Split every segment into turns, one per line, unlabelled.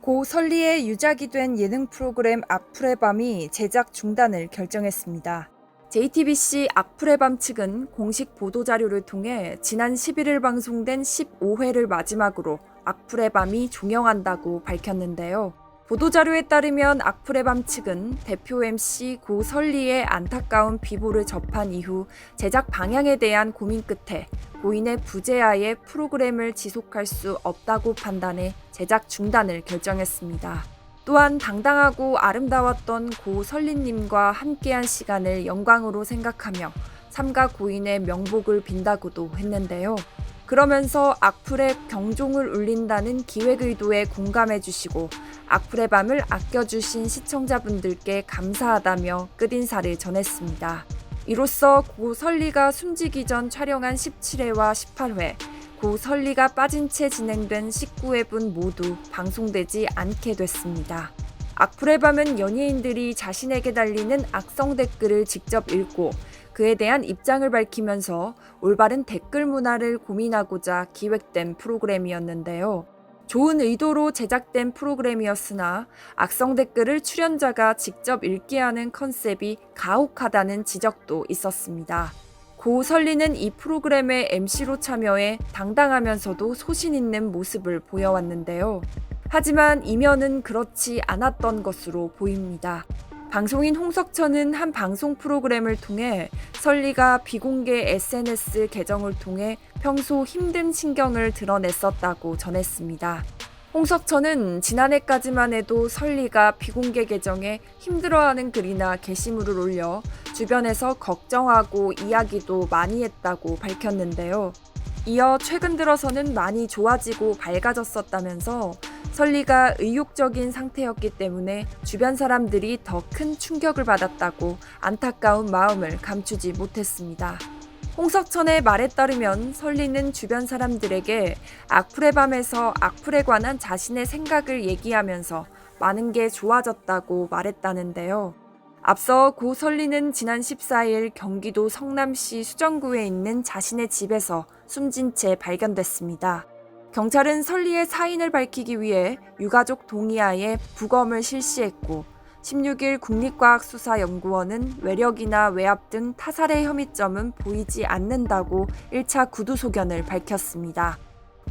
고 설리의 유작이 된 예능 프로그램 악플의 밤이 제작 중단을 결정했습니다. JTBC 악플의 밤 측은 공식 보도 자료를 통해 지난 11일 방송된 15회를 마지막으로 악플의 밤이 종영한다고 밝혔는데요. 보도자료에 따르면 악플의 밤 측은 대표 MC 고 설리의 안타까운 비보를 접한 이후 제작 방향에 대한 고민 끝에 고인의 부재하에 프로그램을 지속할 수 없다고 판단해 제작 중단을 결정했습니다. 또한 당당하고 아름다웠던 고 설리님과 함께한 시간을 영광으로 생각하며 삼가 고인의 명복을 빈다고도 했는데요. 그러면서 악플의 경종을 울린다는 기획 의도에 공감해 주시고 악플의 밤을 아껴주신 시청자분들께 감사하다며 끝인사를 전했습니다. 이로써 고 설리가 숨지기 전 촬영한 17회와 18회, 고 설리가 빠진 채 진행된 19회분 모두 방송되지 않게 됐습니다. 악플의 밤은 연예인들이 자신에게 달리는 악성 댓글을 직접 읽고 그에 대한 입장을 밝히면서 올바른 댓글 문화를 고민하고자 기획된 프로그램이었는데요. 좋은 의도로 제작된 프로그램이었으나 악성 댓글을 출연자가 직접 읽게 하는 컨셉이 가혹하다는 지적도 있었습니다. 고 설리는 이 프로그램의 MC로 참여해 당당하면서도 소신 있는 모습을 보여왔는데요. 하지만 이면은 그렇지 않았던 것으로 보입니다. 방송인 홍석천은 한 방송 프로그램을 통해 설리가 비공개 SNS 계정을 통해 평소 힘든 신경을 드러냈었다고 전했습니다. 홍석천은 지난해까지만 해도 설리가 비공개 계정에 힘들어하는 글이나 게시물을 올려 주변에서 걱정하고 이야기도 많이 했다고 밝혔는데요. 이어 최근 들어서는 많이 좋아지고 밝아졌었다면서 설리가 의욕적인 상태였기 때문에 주변 사람들이 더 큰 충격을 받았다고 안타까운 마음을 감추지 못했습니다. 홍석천의 말에 따르면 설리는 주변 사람들에게 악플의 밤에서 악플에 관한 자신의 생각을 얘기하면서 많은 게 좋아졌다고 말했다는데요. 앞서 고 설리는 지난 14일 경기도 성남시 수정구에 있는 자신의 집에서 숨진 채 발견됐습니다. 경찰은 설리의 사인을 밝히기 위해 유가족 동의하에 부검을 실시했고 16일 국립과학수사연구원은 외력이나 외압 등 타살의 혐의점은 보이지 않는다고 1차 구두 소견을 밝혔습니다.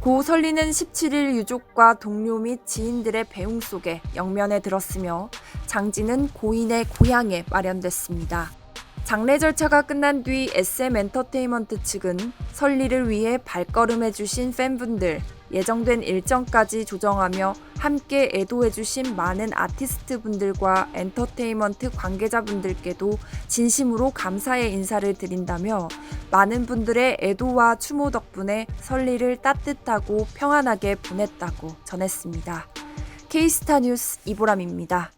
고 설리는 17일 유족과 동료 및 지인들의 배웅 속에 영면에 들었으며 장지는 고인의 고향에 마련됐습니다. 장례 절차가 끝난 뒤 SM 엔터테인먼트 측은 설리를 위해 발걸음해주신 팬분들, 예정된 일정까지 조정하며 함께 애도해주신 많은 아티스트 분들과 엔터테인먼트 관계자분들께도 진심으로 감사의 인사를 드린다며 많은 분들의 애도와 추모 덕분에 설리를 따뜻하고 평안하게 보냈다고 전했습니다. K스타 뉴스 이보람입니다.